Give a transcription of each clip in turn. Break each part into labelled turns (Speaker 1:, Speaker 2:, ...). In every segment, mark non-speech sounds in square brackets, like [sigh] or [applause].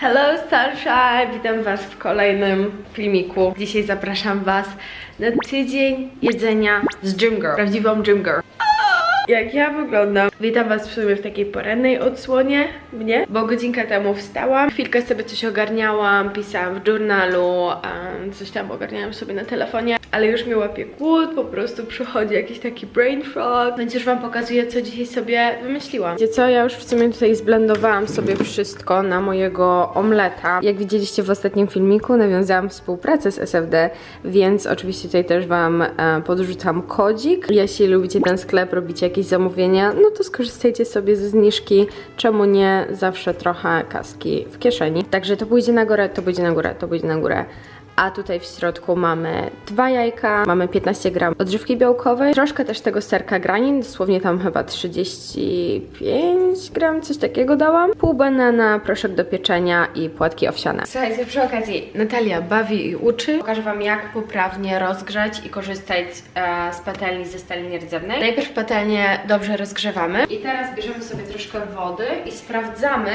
Speaker 1: Hello Sunshine! Witam Was w kolejnym filmiku. Dzisiaj zapraszam Was na tydzień jedzenia z Gym. Prawdziwą Gym. Jak ja wyglądam? Witam Was w sumie w takiej porannej odsłonie mnie, bo godzinkę temu wstałam. Chwilkę sobie coś ogarniałam, pisałam w journalu, coś tam ogarniałam sobie na telefonie, ale już mi łapie głód, po prostu przychodzi jakiś taki brain fog, więc już Wam pokazuję, co dzisiaj sobie wymyśliłam. Wiecie co, ja już w sumie tutaj zblendowałam sobie wszystko na mojego omleta. Jak widzieliście w ostatnim filmiku, nawiązałam współpracę z SFD, więc oczywiście tutaj też Wam e, podrzucam kodzik. Jeśli lubicie ten sklep, robicie jakieś zamówienia, no to skorzystajcie sobie ze zniżki. Czemu nie? Zawsze trochę kaski w kieszeni. Także to pójdzie na górę, to pójdzie na górę, to pójdzie na górę. A tutaj w środku mamy dwa jajka, mamy 15 gram odżywki białkowej, troszkę też tego serka granin, dosłownie tam chyba 35 gram, coś takiego dałam, pół banana, proszek do pieczenia i płatki owsiane. Słuchajcie, przy okazji Natalia bawi i uczy. Pokażę Wam jak poprawnie rozgrzać i korzystać e, z patelni ze stali nierdzewnej. Najpierw patelnię dobrze rozgrzewamy i teraz bierzemy sobie troszkę wody i sprawdzamy,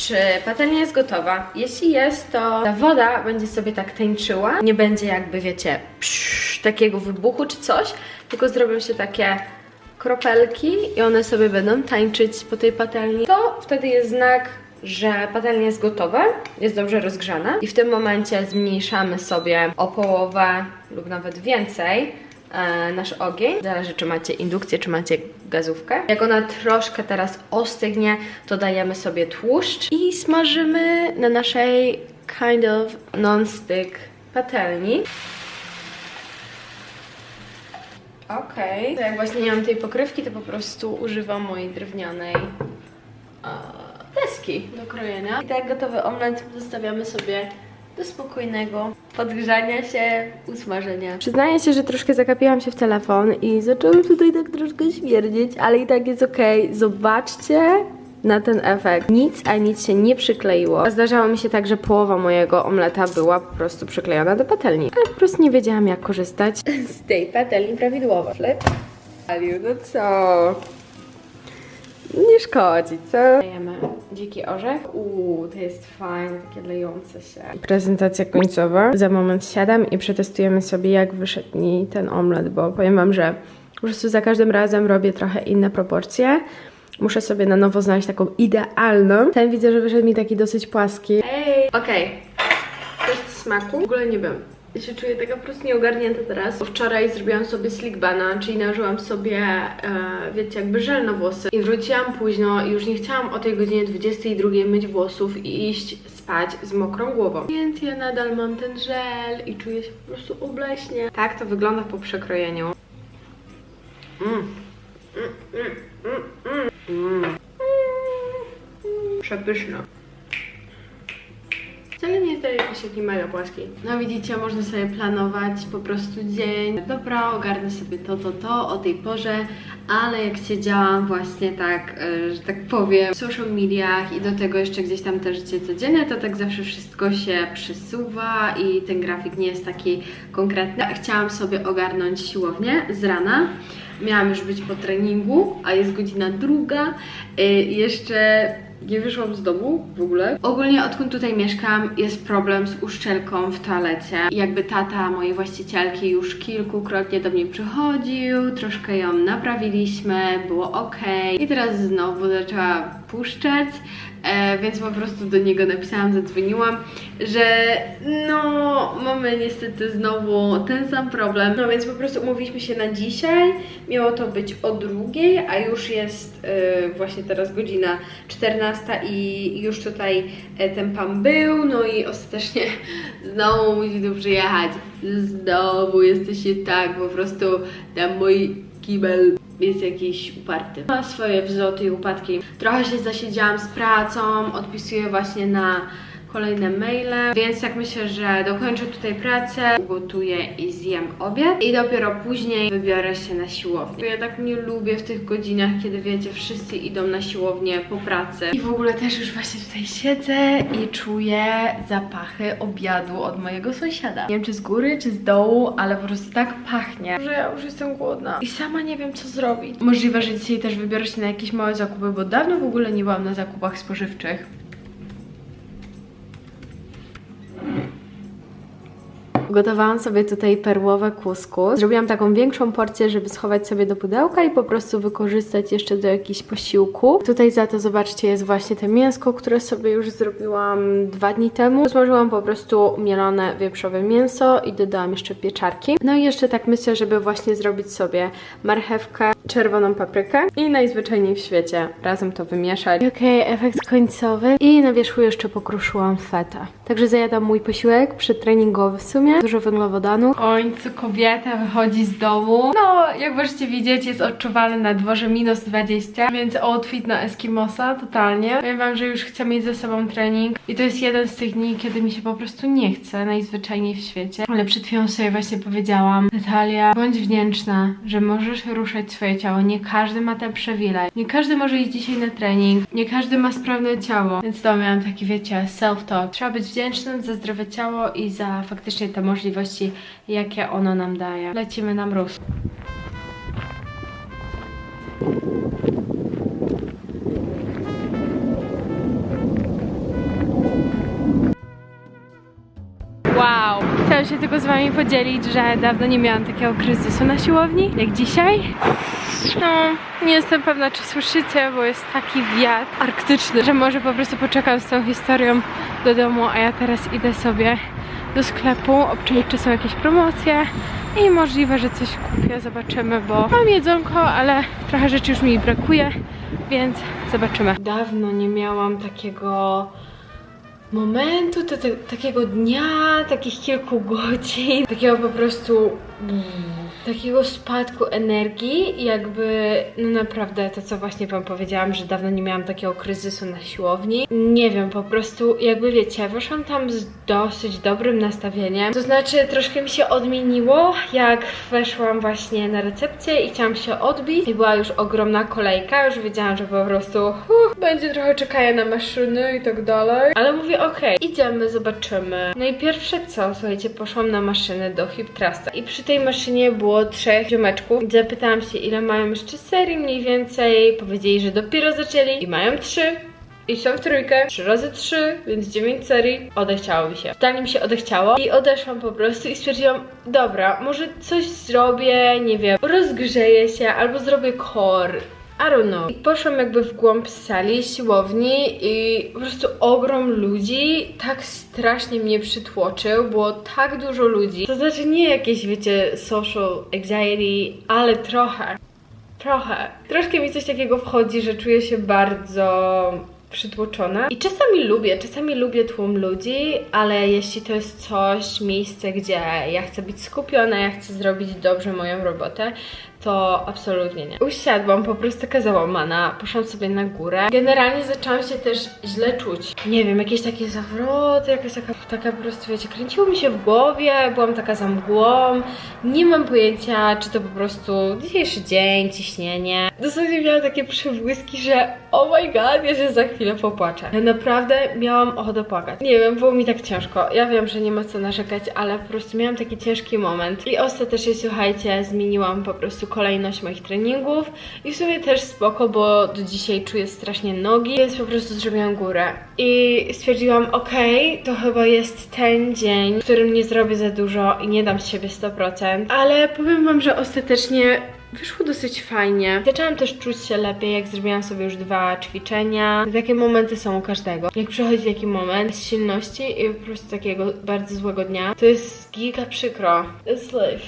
Speaker 1: czy patelnia jest gotowa? Jeśli jest, to ta woda będzie sobie tak tańczyła. Nie będzie jakby, wiecie, psz, takiego wybuchu czy coś, tylko zrobią się takie kropelki i one sobie będą tańczyć po tej patelni. To wtedy jest znak, że patelnia jest gotowa, jest dobrze rozgrzana i w tym momencie zmniejszamy sobie o połowę lub nawet więcej e, nasz ogień. Zależy, czy macie indukcję, czy macie gazówkę. Jak ona troszkę teraz ostygnie, to dajemy sobie tłuszcz i smażymy na naszej kind of non-stick patelni. Okej. To Jak właśnie nie mam tej pokrywki, to po prostu używam mojej drewnianej e, deski do krojenia. I tak gotowy omlet zostawiamy sobie do spokojnego podgrzania się, usmażenia. Przyznaję się, że troszkę zakapiłam się w telefon i zaczęły tutaj tak troszkę śmierdzieć, ale i tak jest okej. Zobaczcie na ten efekt. Nic, a nic się nie przykleiło. Zdarzało mi się tak, że połowa mojego omleta była po prostu przyklejona do patelni. Ale po prostu nie wiedziałam jak korzystać z tej patelni prawidłowo. Flip. No co? Nie szkodzi, co? Dajemy dziki orzech. Uuu, to jest fajne, takie lejące się. Prezentacja końcowa. Za moment siadam i przetestujemy sobie, jak wyszedł mi ten omlet, bo powiem wam, że po prostu za każdym razem robię trochę inne proporcje. Muszę sobie na nowo znaleźć taką idealną. Ten widzę, że wyszedł mi taki dosyć płaski. Ej! Okej. Test smaku? W ogóle nie wiem. Ja się czuję taka po prostu nieogarnięta teraz. Wczoraj zrobiłam sobie slick bana, czyli nałożyłam sobie, e, wiecie, jakby żel na włosy. I wróciłam późno i już nie chciałam o tej godzinie 22 myć włosów i iść spać z mokrą głową. Więc ja nadal mam ten żel i czuję się po prostu obleśnie. Tak to wygląda po przekrojeniu. Mm, mm, mm, mm. Mm. Przepyszne. Wcale nie zdaje się taki mega. No widzicie, można sobie planować po prostu dzień. Dobra, ogarnę sobie to, to, to o tej porze, ale jak siedziałam właśnie tak, e, że tak powiem, w social mediach i do tego jeszcze gdzieś tam też życie codzienne, to tak zawsze wszystko się przesuwa i ten grafik nie jest taki konkretny. Chciałam sobie ogarnąć siłownię z rana. Miałam już być po treningu, a jest godzina druga. Y, jeszcze nie wyszłam z domu w ogóle. Ogólnie odkąd tutaj mieszkam jest problem z uszczelką w toalecie. Jakby tata mojej właścicielki już kilkukrotnie do mnie przychodził, troszkę ją naprawiliśmy, było ok. I teraz znowu zaczęła puszczać, e, więc po prostu do niego napisałam, zadzwoniłam, że no mamy niestety znowu ten sam problem. No więc po prostu umówiliśmy się na dzisiaj. Miało to być o drugiej, a już jest e, właśnie teraz godzina 14 i już tutaj e, ten pan był, no i ostatecznie [laughs] znowu musi tu przyjechać. Znowu jesteście tak, po prostu ten mój kibel jest jakiś uparty. Ma swoje wzloty i upadki. Trochę się zasiedziałam z pracą, odpisuję właśnie na kolejne maile, więc tak myślę, że dokończę tutaj pracę, ugotuję i zjem obiad i dopiero później wybiorę się na siłownię. Ja tak nie lubię w tych godzinach, kiedy wiecie, wszyscy idą na siłownię po pracy. I w ogóle też już właśnie tutaj siedzę i czuję zapachy obiadu od mojego sąsiada. Nie wiem czy z góry, czy z dołu, ale po prostu tak pachnie, że ja już jestem głodna. I sama nie wiem co zrobić. Możliwe, że dzisiaj też wybiorę się na jakieś małe zakupy, bo dawno w ogóle nie byłam na zakupach spożywczych. Gotowałam sobie tutaj perłowe kuskus. Zrobiłam taką większą porcję, żeby schować sobie do pudełka i po prostu wykorzystać jeszcze do jakichś posiłków. Tutaj za to zobaczcie jest właśnie te mięsko, które sobie już zrobiłam dwa dni temu. Złożyłam po prostu mielone wieprzowe mięso i dodałam jeszcze pieczarki. No i jeszcze tak myślę, żeby właśnie zrobić sobie marchewkę, czerwoną paprykę i najzwyczajniej w świecie razem to wymieszać. Okej, efekt końcowy. I na wierzchu jeszcze pokruszyłam feta. Także zajadam mój posiłek przedtreningowy w sumie. Dużo węglowodanów. W końcu kobieta wychodzi z domu. No, jak możecie widzieć, jest odczuwalny na dworze minus 20, więc outfit na Eskimosa totalnie. Powiem wam, że już chcę mieć ze sobą trening i to jest jeden z tych dni, kiedy mi się po prostu nie chce, najzwyczajniej w świecie. Ale przed chwilą sobie właśnie powiedziałam, Natalia, bądź wdzięczna, że możesz ruszać swoje ciało. Nie każdy ma ten przywilej. Nie każdy może iść dzisiaj na trening. Nie każdy ma sprawne ciało. Więc to miałam taki, wiecie, self-talk. Trzeba być wdzięcznym za zdrowe ciało i za faktycznie te możliwości, jakie ono nam daje. Lecimy na mróz. Wow! Chciałam się tylko z wami podzielić, że dawno nie miałam takiego kryzysu na siłowni, jak dzisiaj. No, nie jestem pewna, czy słyszycie, bo jest taki wiatr arktyczny, że może po prostu poczekam z tą historią do domu, a ja teraz idę sobie do sklepu, obczaić, czy są jakieś promocje i możliwe, że coś kupię, zobaczymy, bo mam jedzonko, ale trochę rzeczy już mi brakuje, więc zobaczymy. Dawno nie miałam takiego momentu, takiego dnia, takich kilku godzin, takiego po prostu takiego spadku energii, jakby no naprawdę to co właśnie wam powiedziałam, że dawno nie miałam takiego kryzysu na siłowni. Nie wiem, po prostu jakby wiecie, wyszłam tam z dosyć dobrym nastawieniem. To znaczy troszkę mi się odmieniło, jak weszłam właśnie na recepcję i chciałam się odbić i była już ogromna kolejka, już wiedziałam, że po prostu huh, będzie trochę czekania na maszyny i tak dalej. Ale mówię, okej, idziemy, zobaczymy. No i pierwsze co, słuchajcie, poszłam na maszynę do Hip Trusta i przy tej maszynie było trzech ziomeczków. Zapytałam się, ile mają jeszcze serii mniej więcej. Powiedzieli, że dopiero zaczęli i mają trzy. I są w trójkę, 3 razy 3, więc 9 serii. Odechciało mi się. Totalnie mi się odechciało i odeszłam po prostu i stwierdziłam, dobra, może coś zrobię, nie wiem, rozgrzeję się albo zrobię core. I don't know. Poszłam jakby w głąb sali, siłowni i po prostu ogrom ludzi tak strasznie mnie przytłoczył, było tak dużo ludzi. To znaczy nie jakieś, wiecie, social anxiety, ale trochę. Trochę. Troszkę mi coś takiego wchodzi, że czuję się bardzo przytłoczona. I czasami lubię, czasami lubię tłum ludzi, ale jeśli to jest coś, miejsce, gdzie ja chcę być skupiona, ja chcę zrobić dobrze moją robotę, to absolutnie nie. Usiadłam, po prostu taka załamana, poszłam sobie na górę. Generalnie zaczęłam się też źle czuć. Nie wiem, jakieś takie zawroty, jakaś taka, taka po prostu, wiecie, kręciło mi się w głowie, byłam taka za mgłą. Nie mam pojęcia, czy to po prostu dzisiejszy dzień, ciśnienie. Dosłownie miałam takie przebłyski, że oh my god, ja się za chwilę popłaczę. Ja naprawdę miałam ochotę płakać. Nie wiem, było mi tak ciężko. Ja wiem, że nie ma co narzekać, ale po prostu miałam taki ciężki moment. I ostatecznie, słuchajcie, zmieniłam po prostu kolejność moich treningów i w sumie też spoko, bo do dzisiaj czuję strasznie nogi, więc po prostu zrobiłam górę. I stwierdziłam, okej, to chyba jest ten dzień, w którym nie zrobię za dużo i nie dam z siebie 100%, ale powiem wam, że ostatecznie Wyszło dosyć fajnie. Zaczęłam też czuć się lepiej, jak zrobiłam sobie już dwa ćwiczenia. Takie momenty są u każdego. Jak przychodzi taki moment silności i po prostu takiego bardzo złego dnia, to jest giga przykro. It's life.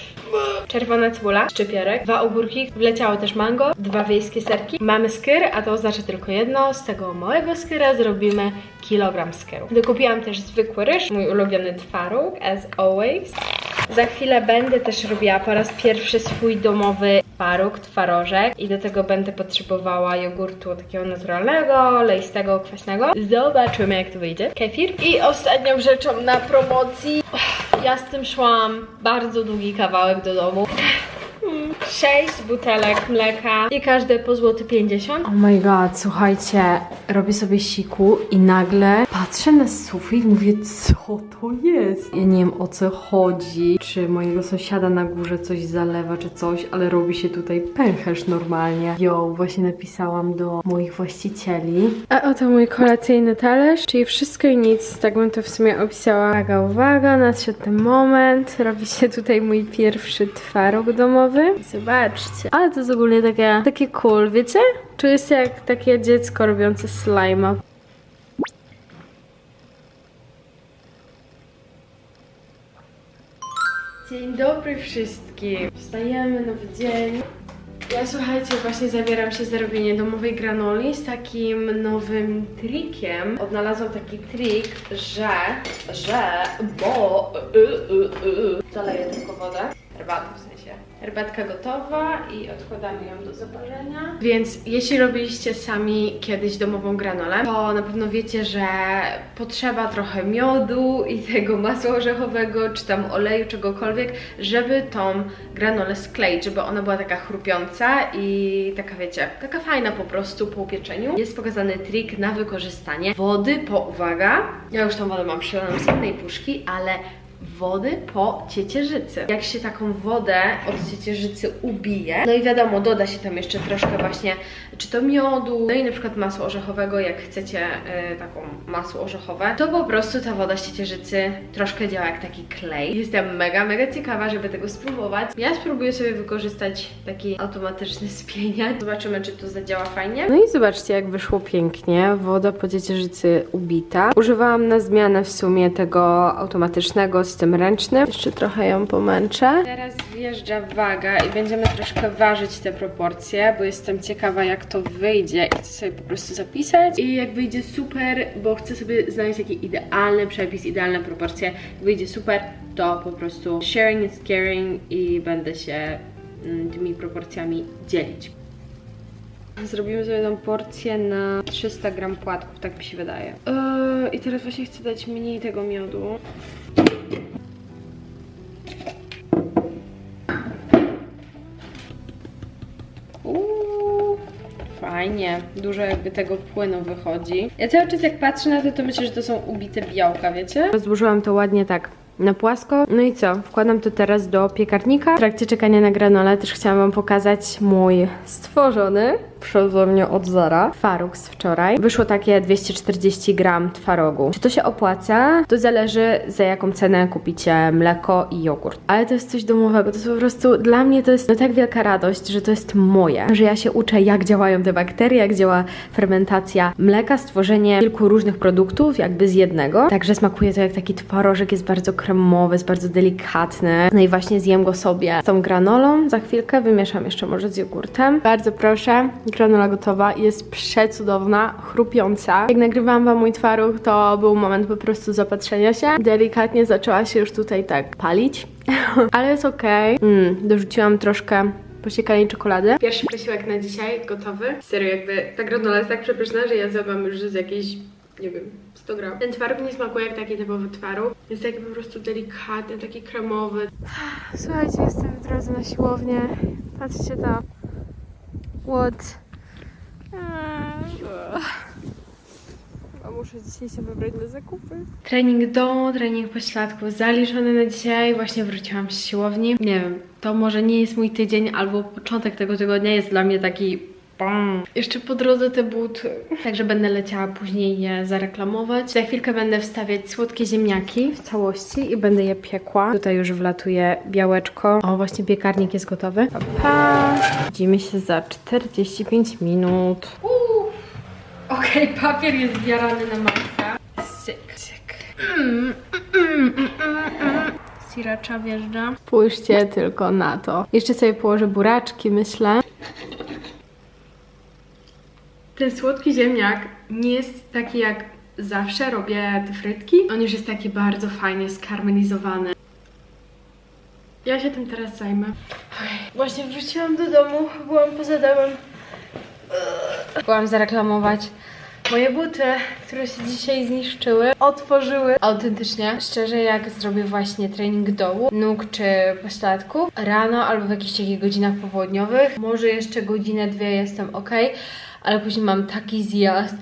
Speaker 1: Czerwona cebula, szczypiorek, dwa ogórki, wleciało też mango, dwa wiejskie serki. Mamy skyr, a to oznacza tylko jedno. Z tego małego skyra zrobimy kilogram skyru. Dokupiłam też zwykły ryż, mój ulubiony twaróg, as always. Za chwilę będę też robiła po raz pierwszy swój domowy twaróg, twarożek i do tego będę potrzebowała jogurtu takiego naturalnego, leistego, kwaśnego. Zobaczymy jak to wyjdzie. Kefir. I ostatnią rzeczą na promocji, ja z tym szłam bardzo długi kawałek do domu. Mm, 6 butelek mleka i każde po złoty 50. Oh my god, słuchajcie, robię sobie siku i nagle patrzę na sufit i mówię, co to jest? Ja nie wiem o co chodzi, czy mojego sąsiada na górze coś zalewa, czy coś, ale robi się tutaj pęcherz normalnie. Jo, właśnie napisałam do moich właścicieli. A oto mój kolacyjny talerz, czyli wszystko i nic, tak bym to w sumie opisała. Uwaga, uwaga, nadszedł ten moment, robi się tutaj mój pierwszy twaróg domowy. Zobaczcie. Ale to jest ogólnie takie, takie cool, wiecie? Czuję się jak takie dziecko robiące slajma. Dzień dobry wszystkim. Wstajemy, nowy dzień. Ja słuchajcie, właśnie zabieram się za robienie domowej granoli z takim nowym trikiem. Odnalazłam taki trik, że, że, bo, y, y, y, y. zaleję tylko wodę. Herbatę w sensie. Herbatka gotowa i odkładamy ją do zaparzenia. Więc jeśli robiliście sami kiedyś domową granolę, to na pewno wiecie, że potrzeba trochę miodu i tego masła orzechowego, czy tam oleju, czegokolwiek, żeby tą granolę skleić, żeby ona była taka chrupiąca i taka wiecie, taka fajna po prostu po upieczeniu. Jest pokazany trik na wykorzystanie wody po, uwaga, ja już tą wodę mam przylaną z jednej puszki, ale wody po ciecierzycy. Jak się taką wodę od ciecierzycy ubije, no i wiadomo, doda się tam jeszcze troszkę właśnie, czy to miodu, no i na przykład masła orzechowego, jak chcecie e, taką masło orzechowe, to po prostu ta woda z ciecierzycy troszkę działa jak taki klej. Jestem mega, mega ciekawa, żeby tego spróbować. Ja spróbuję sobie wykorzystać taki automatyczny [laughs] spieniacz. Zobaczymy, czy to zadziała fajnie. No i zobaczcie, jak wyszło pięknie. Woda po ciecierzycy ubita. Używałam na zmianę w sumie tego automatycznego tym ręcznym. Jeszcze trochę ją pomęczę. Teraz wjeżdża waga i będziemy troszkę ważyć te proporcje, bo jestem ciekawa jak to wyjdzie i chcę sobie po prostu zapisać. I jak wyjdzie super, bo chcę sobie znaleźć taki idealny przepis, idealne proporcje. Jak wyjdzie super, to po prostu sharing is caring i będę się mm, tymi proporcjami dzielić. Zrobimy sobie tą porcję na 300 gram płatków, tak mi się wydaje. Yy, I teraz właśnie chcę dać mniej tego miodu. Fajnie. Dużo jakby tego płynu wychodzi. Ja cały czas jak patrzę na to, to myślę, że to są ubite białka, wiecie? Rozłożyłam to ładnie tak na płasko. No i co? Wkładam to teraz do piekarnika. W trakcie czekania na granolę też chciałam Wam pokazać mój stworzony przeze mnie od Zara faruk z wczoraj. Wyszło takie 240 gram twarogu. Czy to się opłaca? To zależy za jaką cenę kupicie mleko i jogurt. Ale to jest coś domowego. To jest po prostu dla mnie to jest no tak wielka radość, że to jest moje. Że ja się uczę jak działają te bakterie, jak działa fermentacja mleka, stworzenie kilku różnych produktów jakby z jednego. Także smakuje to jak taki twarożek, jest bardzo kremowy, jest bardzo delikatny. No i właśnie zjem go sobie z tą granolą. Za chwilkę wymieszam jeszcze może z jogurtem. Bardzo proszę. Granola gotowa, jest przecudowna, chrupiąca. Jak nagrywałam wam mój twaróg, to był moment po prostu zapatrzenia się. Delikatnie zaczęła się już tutaj tak palić, [laughs] ale jest okej. Mm, dorzuciłam troszkę posiekanej czekolady. Pierwszy posiłek na dzisiaj gotowy. Serio, jakby ta granola jest tak przepyszna, że ja zjadłam już z jakiejś, nie wiem, 100 gram. Ten twaróg nie smakuje jak taki typowy twaróg. Jest taki po prostu delikatny, taki kremowy. [sighs] Słuchajcie, jestem w drodze na siłownię. Patrzcie to. What? Chyba muszę dzisiaj się wybrać na zakupy. Trening do, trening pośladku zaliczony na dzisiaj. Właśnie wróciłam z siłowni. Nie wiem, to może nie jest mój tydzień, albo początek tego tygodnia jest dla mnie taki Bam. Jeszcze po drodze te buty. Także będę leciała później je zareklamować. Za chwilkę będę wstawiać słodkie ziemniaki w całości i będę je piekła. Tutaj już wlatuje białeczko. O, właśnie piekarnik jest gotowy. Pa, pa. Widzimy się za 45 minut. Uff. Okej, papier jest zjarany na maksa. Syk, syk. Mm, mm, mm, mm, mm. Siracza wjeżdża. Spójrzcie tylko na to. Jeszcze sobie położę buraczki, myślę. Ten słodki ziemniak nie jest taki jak zawsze robię te frytki. On już jest taki bardzo fajnie skarmelizowany. Ja się tym teraz zajmę. Właśnie wróciłam do domu, byłam poza domem. Byłam zareklamować Moje buty, które się dzisiaj zniszczyły, otworzyły autentycznie. Szczerze, jak zrobię właśnie trening dołu, nóg czy pośladków, rano albo w jakichś takich godzinach popołudniowych, może jeszcze godzinę, dwie jestem ok, ale później mam taki zjazd,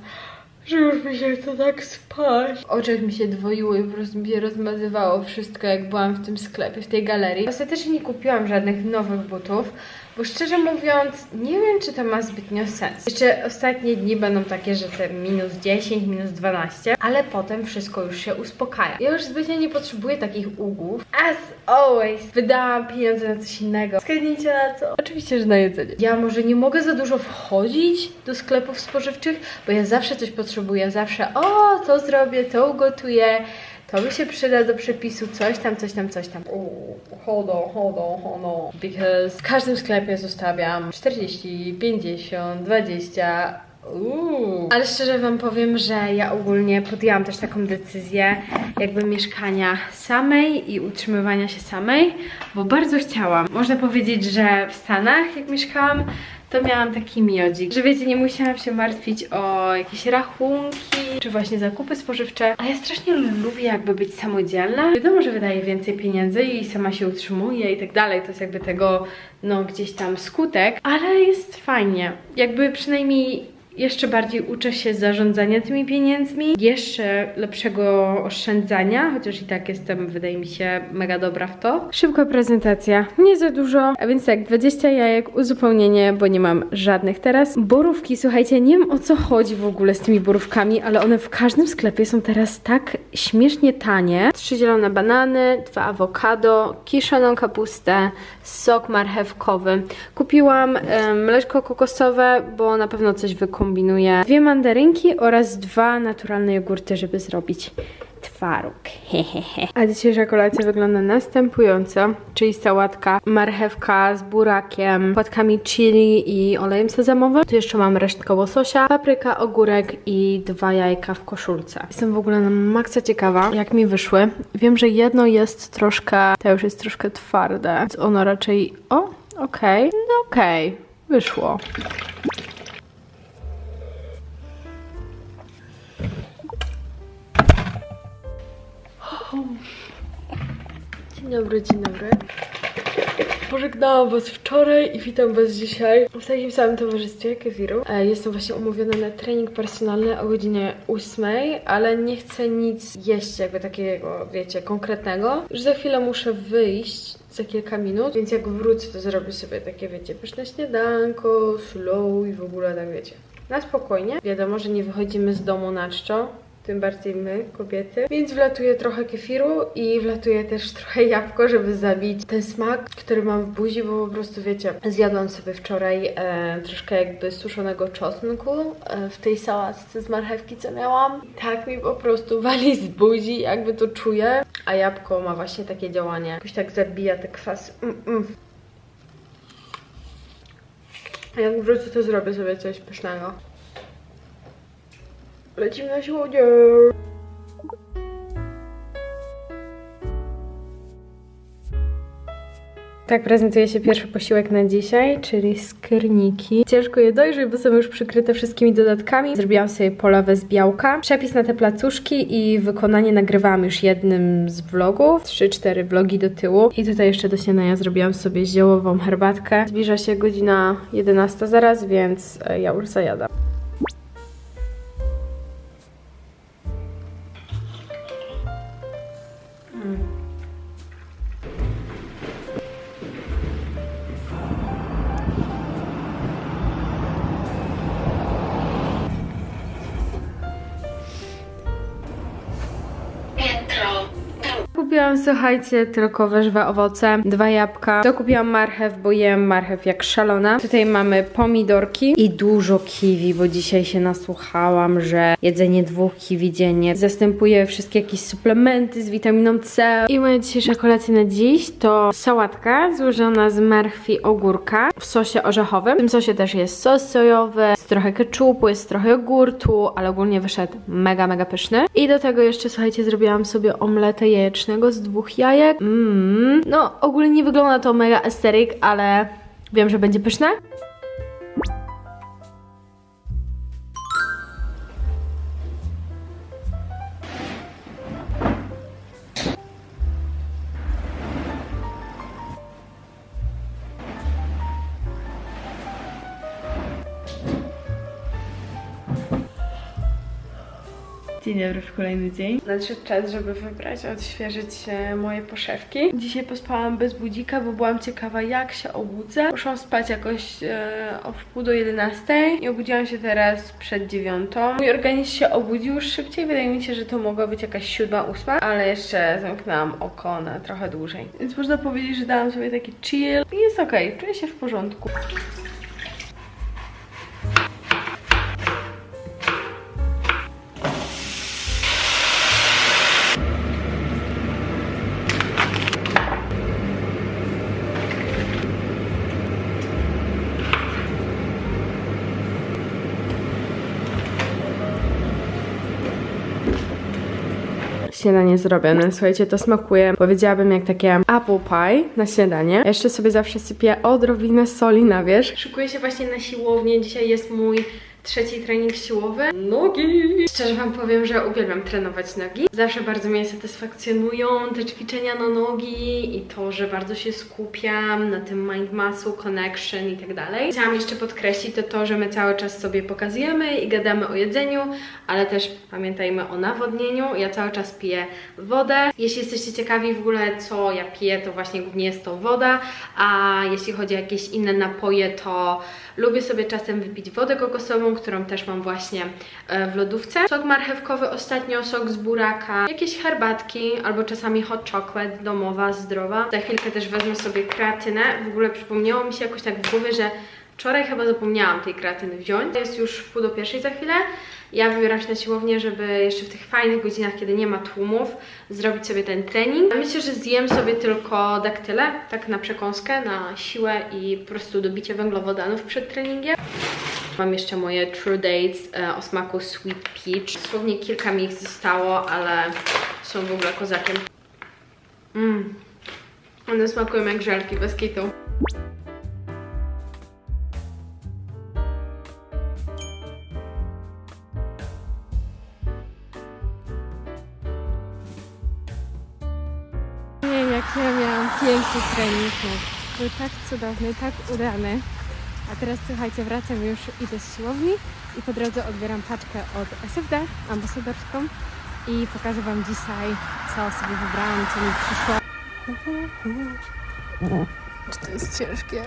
Speaker 1: że już mi się chce tak spać. W oczach mi się dwoiło i po prostu mi się rozmazywało wszystko, jak byłam w tym sklepie, w tej galerii. Ostatecznie nie kupiłam żadnych nowych butów, bo szczerze mówiąc, nie wiem, czy to ma zbytnio sens. Jeszcze ostatnie dni będą takie, że te minus 10, minus 12, ale potem wszystko już się uspokaja. Ja już zbytnio nie potrzebuję takich ługów. As always, wydałam pieniądze na coś innego. Zgadnijcie na co? Oczywiście, że na jedzenie. Ja może nie mogę za dużo wchodzić do sklepów spożywczych, bo ja zawsze coś potrzebuję. Zawsze, o, to zrobię, to ugotuję. To mi się przyda do przepisu, coś tam, coś tam, coś tam. Uuu, hold on, hold on, hold on. Because w każdym sklepie zostawiam 40, 50, 20. Uuu. Ale szczerze Wam powiem, że ja ogólnie podjęłam też taką decyzję jakby mieszkania samej i utrzymywania się samej, bo bardzo chciałam. Można powiedzieć, że w Stanach jak mieszkałam, to miałam taki miodzik, że wiecie, nie musiałam się martwić o jakieś rachunki, czy właśnie zakupy spożywcze, a ja strasznie lubię jakby być samodzielna. Wiadomo, że wydaję więcej pieniędzy i sama się utrzymuję i tak dalej, to jest jakby tego, no gdzieś tam skutek, ale jest fajnie. Jakby przynajmniej jeszcze bardziej uczę się zarządzania tymi pieniędzmi, jeszcze lepszego oszczędzania, chociaż i tak jestem, wydaje mi się, mega dobra w to. Szybka prezentacja, nie za dużo, a więc tak, 20 jajek, uzupełnienie, bo nie mam żadnych teraz. Borówki, słuchajcie, nie wiem o co chodzi w ogóle z tymi borówkami, ale one w każdym sklepie są teraz tak śmiesznie tanie. Trzy zielone banany, dwa awokado, kiszoną kapustę, sok marchewkowy. Kupiłam em, mleczko kokosowe, bo na pewno coś wykombinuję. Dwie mandarynki oraz dwa naturalne jogurty, żeby zrobić twaróg. A dzisiejsza kolacja wygląda następująco, czyli sałatka, marchewka z burakiem, płatkami chili i olejem sezamowym. Tu jeszcze mam resztkę łososia, papryka, ogórek i dwa jajka w koszulce. Jestem w ogóle na maksa ciekawa, jak mi wyszły. Wiem, że jedno jest troszkę, to już jest troszkę twarde, więc ono raczej... O, okej, no okej, wyszło. Dzień dobry, dzień dobry. Pożegnałam Was wczoraj i witam Was dzisiaj w takim samym towarzystwie Kewiru. E, Jestem właśnie umówiona na trening personalny o godzinie 8, ale nie chcę nic jeść jakby takiego, wiecie, konkretnego. Już za chwilę muszę wyjść za kilka minut, więc jak wrócę, to zrobię sobie takie, wiecie, pyszne śniadanko, slow i w ogóle tak, wiecie, na spokojnie. Wiadomo, że nie wychodzimy z domu na czczo, tym bardziej my, kobiety. Więc wlatuje trochę kefiru i wlatuje też [laughs] trochę jabłko, żeby zabić ten smak, który mam w buzi, bo po prostu wiecie, zjadłam sobie wczoraj e, troszkę jakby suszonego czosnku e, w tej sałatce z marchewki, co miałam. Tak mi po prostu [laughs] wali z buzi, jakby to czuję. A jabłko ma właśnie takie działanie, jakoś tak zabija te kwasy. Mm, mm. A jak wrócę, to zrobię sobie coś pysznego. Lecimy na siłownię. Tak prezentuje się pierwszy posiłek na dzisiaj, czyli skerniki. Ciężko je dojrzeć, bo są już przykryte wszystkimi dodatkami. Zrobiłam sobie polewę z białka. Przepis na te placuszki i wykonanie nagrywałam już jednym z vlogów. 3-4 vlogi do tyłu. I tutaj jeszcze do śniadania zrobiłam sobie ziołową herbatkę. Zbliża się godzina 11 zaraz, więc e, ja już zajadam. Kupiłam, słuchajcie, tylko warzywa, owoce, dwa jabłka. Dokupiłam marchew, bo jem marchew jak szalona. Tutaj mamy pomidorki i dużo kiwi, bo dzisiaj się nasłuchałam, że jedzenie dwóch kiwi dziennie zastępuje wszystkie jakieś suplementy z witaminą C. I moja dzisiejsza kolacja na dziś to sałatka złożona z marchwi ogórka w sosie orzechowym. W tym sosie też jest sos sojowy, jest trochę keczupu, jest trochę jogurtu, ale ogólnie wyszedł mega, mega pyszny. I do tego jeszcze, słuchajcie, zrobiłam sobie omletę jajecznego z dwóch jajek. Mmm. No, ogólnie nie wygląda to mega esteryk, ale wiem, że będzie pyszne. Dzień dobry w kolejny dzień. Nadszedł czas, żeby wybrać, odświeżyć e, moje poszewki. Dzisiaj pospałam bez budzika, bo byłam ciekawa jak się obudzę. Poszłam spać jakoś e, o wpół do 11 i obudziłam się teraz przed dziewiątą. Mój organizm się obudził już szybciej, wydaje mi się, że to mogła być jakaś siódma, ósma, ale jeszcze zamknęłam oko na trochę dłużej. Więc można powiedzieć, że dałam sobie taki chill i jest okej, czuję się w porządku. Śniadanie zrobione. Słuchajcie, to smakuje, powiedziałabym, jak takie apple pie na śniadanie. Jeszcze sobie zawsze sypię odrobinę soli na wierzch. Szykuję się właśnie na siłownię. Dzisiaj jest mój trzeci trening siłowy. Nogi! Szczerze wam powiem, że uwielbiam trenować nogi. Zawsze bardzo mnie satysfakcjonują te ćwiczenia na nogi i to, że bardzo się skupiam na tym mind muscle connection i tak dalej. Chciałam jeszcze podkreślić to to, że my cały czas sobie pokazujemy i gadamy o jedzeniu, ale też pamiętajmy o nawodnieniu. Ja cały czas piję wodę. Jeśli jesteście ciekawi w ogóle co ja piję, to właśnie głównie jest to woda, a jeśli chodzi o jakieś inne napoje, to lubię sobie czasem wypić wodę kokosową, którą też mam właśnie e, w lodówce. Sok marchewkowy ostatnio, sok z buraka, jakieś herbatki albo czasami hot chocolate domowa, zdrowa. Za chwilkę też wezmę sobie kreatynę. W ogóle przypomniało mi się jakoś tak w głowie, że Wczoraj chyba zapomniałam tej kreatyny wziąć. Jest już pół do pierwszej za chwilę. Ja wybieram się na siłownię, żeby jeszcze w tych fajnych godzinach, kiedy nie ma tłumów, zrobić sobie ten trening. Myślę, że zjem sobie tylko daktyle, tak na przekąskę, na siłę i po prostu dobicie węglowodanów przed treningiem. Mam jeszcze moje True Dates e, o smaku Sweet Peach. Dosłownie kilka mi ich zostało, ale są w ogóle kozakiem. Mmm. One smakują jak żelki, bez kitu.
Speaker 2: Ja miałam piękny trening, był tak cudowny, tak udany. A teraz słuchajcie, wracam już, idę z siłowni i po drodze odbieram paczkę od SFD, ambasadorską i pokażę Wam dzisiaj, co sobie wybrałam, co mi przyszło. Czy to jest ciężkie?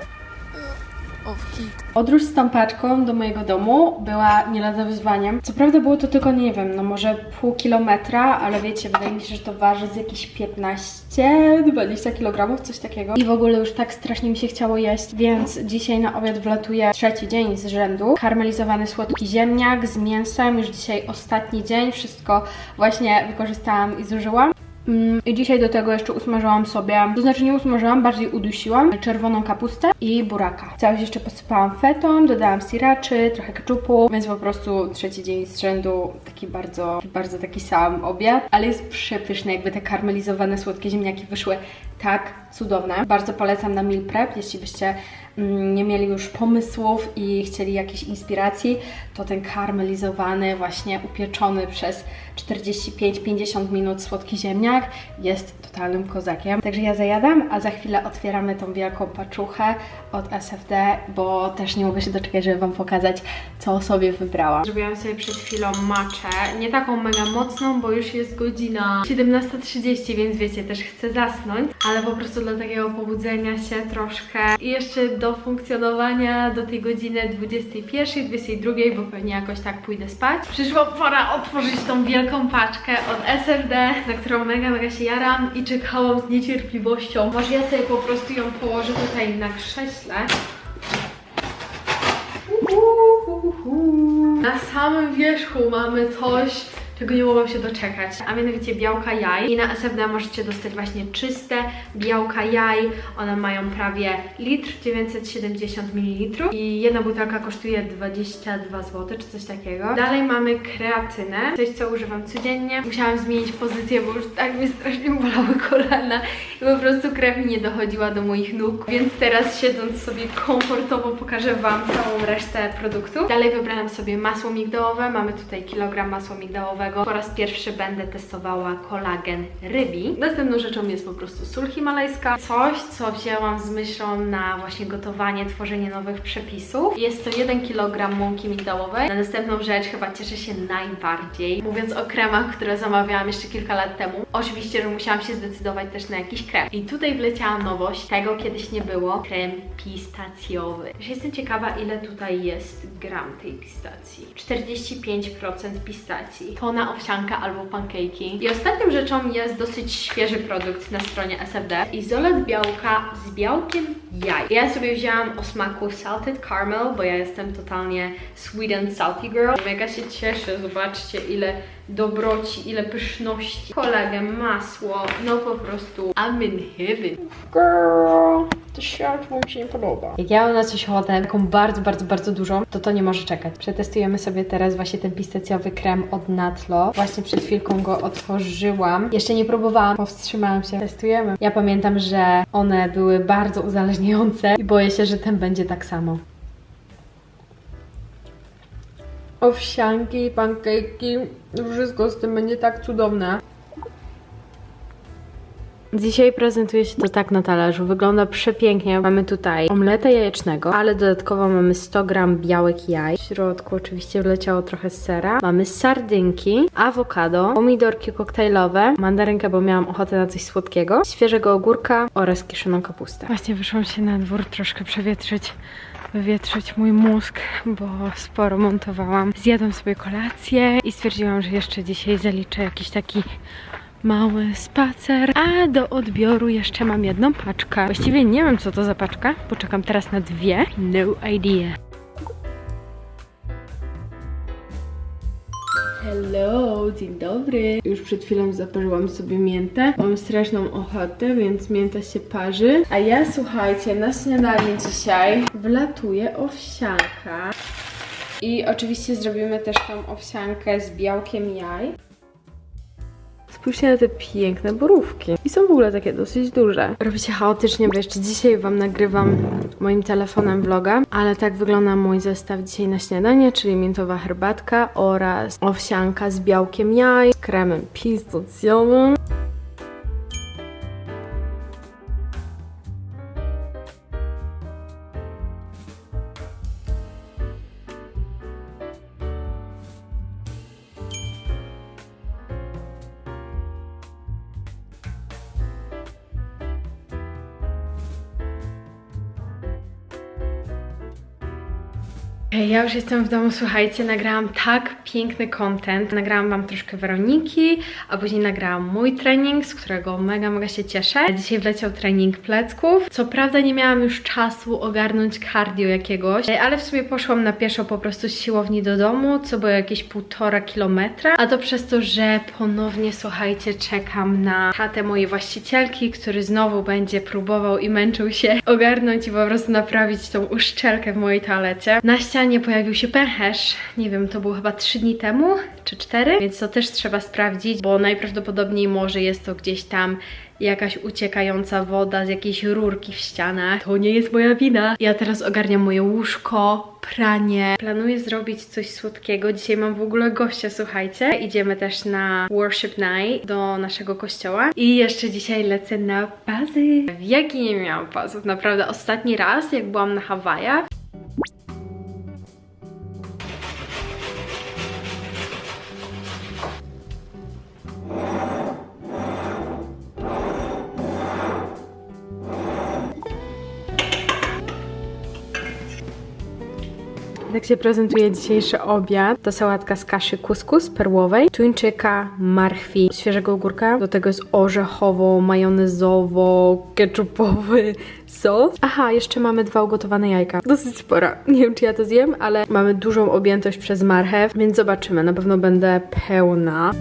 Speaker 1: Podróż z tą paczką do mojego domu była nie lada wyzwaniem. Co prawda było to tylko, nie wiem, no może pół kilometra, ale wiecie, wydaje mi się, że to waży z jakieś 15-20 kg, coś takiego. I w ogóle już tak strasznie mi się chciało jeść, więc dzisiaj na obiad wlatuje trzeci dzień z rzędu. Karmelizowany słodki ziemniak z mięsem, już dzisiaj ostatni dzień, wszystko właśnie wykorzystałam i zużyłam. Mm, I dzisiaj do tego jeszcze usmażyłam sobie, to znaczy nie usmażyłam, bardziej udusiłam czerwoną kapustę i buraka. Całość jeszcze posypałam fetą, dodałam sriraczy, trochę keczupu, więc po prostu trzeci dzień z rzędu taki bardzo, bardzo taki sam obiad, ale jest przepyszny, jakby te karmelizowane słodkie ziemniaki wyszły tak cudowne. Bardzo polecam na meal prep, jeśli byście mm, nie mieli już pomysłów i chcieli jakiejś inspiracji, to ten karmelizowany, właśnie upieczony przez 45-50 minut słodki ziemniak jest totalnym kozakiem. Także ja zajadam, a za chwilę otwieramy tą wielką paczuchę od SFD, bo też nie mogę się doczekać, żeby Wam pokazać, co sobie wybrałam. Zrobiłam sobie przed chwilą maczę, nie taką mega mocną, bo już jest godzina 17.30, więc wiecie, też chcę zasnąć, ale po prostu dla takiego pobudzenia się troszkę i jeszcze do funkcjonowania do tej godziny 21, 22, bo pewnie jakoś tak pójdę spać. Przyszła pora otworzyć tą wielką paczkę od SFD, na którą mega, mega się jaram i czekałam z niecierpliwością. Może ja sobie po prostu ją położę tutaj na krześle. Na samym wierzchu mamy coś, czego nie mogłam się doczekać, a mianowicie białka jaj. I na SFD możecie dostać właśnie czyste białka jaj. One mają prawie litr, 970 ml i jedna butelka kosztuje 22 zł czy coś takiego. Dalej mamy kreatynę, coś co używam codziennie. Musiałam zmienić pozycję, bo już tak mnie strasznie bolały kolana i po prostu krew mi nie dochodziła do moich nóg, więc teraz siedząc sobie komfortowo pokażę Wam całą resztę produktu. Dalej wybrałam sobie masło migdałowe, mamy tutaj kilogram masła migdałowego nowego. Po raz pierwszy będę testowała kolagen rybi. Następną rzeczą jest po prostu sól himalajska. Coś, co wzięłam z myślą na właśnie gotowanie, tworzenie nowych przepisów. Jest to 1 kg mąki migdałowej. Na następną rzecz chyba cieszę się najbardziej. Mówiąc o kremach, które zamawiałam jeszcze kilka lat temu, oczywiście, że musiałam się zdecydować też na jakiś krem. I tutaj wleciała nowość, tego kiedyś nie było. Krem pistacjowy. Już jestem ciekawa, ile tutaj jest gram tej pistacji. 45% pistacji. Tona owsianka albo pancake'i. I ostatnią rzeczą jest dosyć świeży produkt na stronie SFD. Izolat białka z białkiem jaj. Ja sobie wzięłam o smaku salted caramel, bo ja jestem totalnie sweet and salty girl. Mega się cieszę, zobaczcie ile dobroci, ile pyszności. Kolagen, masło, no po prostu I'm in heaven. Girl, to światło mi się nie podoba. Jak ja mam na coś ochotę, taką bardzo, bardzo, bardzo dużą, to to nie może czekać. Przetestujemy sobie teraz właśnie ten pistacjowy krem od Natlo. Właśnie przed chwilką go otworzyłam. Jeszcze nie próbowałam, powstrzymałam się. Testujemy. Ja pamiętam, że one były bardzo uzależniające i boję się, że ten będzie tak samo. Owsianki, pancake'i, wszystko z tym będzie tak cudowne. Dzisiaj prezentuje się to tak na talerzu. Wygląda przepięknie. Mamy tutaj omletę jajecznego, ale dodatkowo mamy 100 gram białek jaj. W środku oczywiście wleciało trochę sera. Mamy sardynki, awokado, pomidorki koktajlowe, mandarynkę, bo miałam ochotę na coś słodkiego, świeżego ogórka oraz kiszoną kapustę. Właśnie wyszłam się na dwór troszkę przewietrzyć wywietrzyć mój mózg, bo sporo montowałam. Zjadłam sobie kolację i stwierdziłam, że jeszcze dzisiaj zaliczę jakiś taki mały spacer, a do odbioru jeszcze mam jedną paczkę. Właściwie nie wiem, co to za paczka. Poczekam teraz na dwie. No idea. Hello, dzień dobry. Już przed chwilą zaparzyłam sobie miętę. Mam straszną ochotę, więc mięta się parzy. A ja słuchajcie, na śniadanie dzisiaj wlatuje owsianka. I oczywiście zrobimy też tą owsiankę z białkiem jaj. Spójrzcie na te piękne borówki. I są w ogóle takie dosyć duże. Robi się chaotycznie, bo jeszcze dzisiaj Wam nagrywam moim telefonem vloga, ale tak wygląda mój zestaw dzisiaj na śniadanie, czyli miętowa herbatka oraz owsianka z białkiem jaj, z kremem pistacjowym. Ja już jestem w domu, słuchajcie, nagrałam tak piękny content. Nagrałam Wam troszkę Weroniki, a później nagrałam mój trening, z którego mega, mega się cieszę. Dzisiaj wleciał trening plecków. Co prawda nie miałam już czasu ogarnąć cardio jakiegoś, ale w sumie poszłam na pieszo po prostu z siłowni do domu, co było jakieś półtora kilometra, a to przez to, że ponownie, słuchajcie, czekam na tatę mojej właścicielki, który znowu będzie próbował i męczył się ogarnąć i po prostu naprawić tą uszczelkę w mojej toalecie. Na ścianie pojawił się pęcherz, nie wiem, to było chyba 3 dni temu, czy 4, więc to też trzeba sprawdzić, bo najprawdopodobniej może jest to gdzieś tam jakaś uciekająca woda z jakiejś rurki w ścianach. To nie jest moja wina. Ja teraz ogarniam moje łóżko, pranie. Planuję zrobić coś słodkiego. Dzisiaj mam w ogóle gościa, słuchajcie. Idziemy też na worship night do naszego kościoła. I jeszcze dzisiaj lecę na bazy. W jaki nie miałam pasów, naprawdę. Ostatni raz, jak byłam na Hawajach, Tak się prezentuje dzisiejszy obiad. To sałatka z kaszy kuskus perłowej, tuńczyka, marchwi, świeżego ogórka. Do tego jest orzechowo-majonezowo-ketchupowy sos. Aha, jeszcze mamy dwa ugotowane jajka. Dosyć spora. Nie wiem, czy ja to zjem, ale mamy dużą objętość przez marchew, więc zobaczymy. Na pewno będę pełna.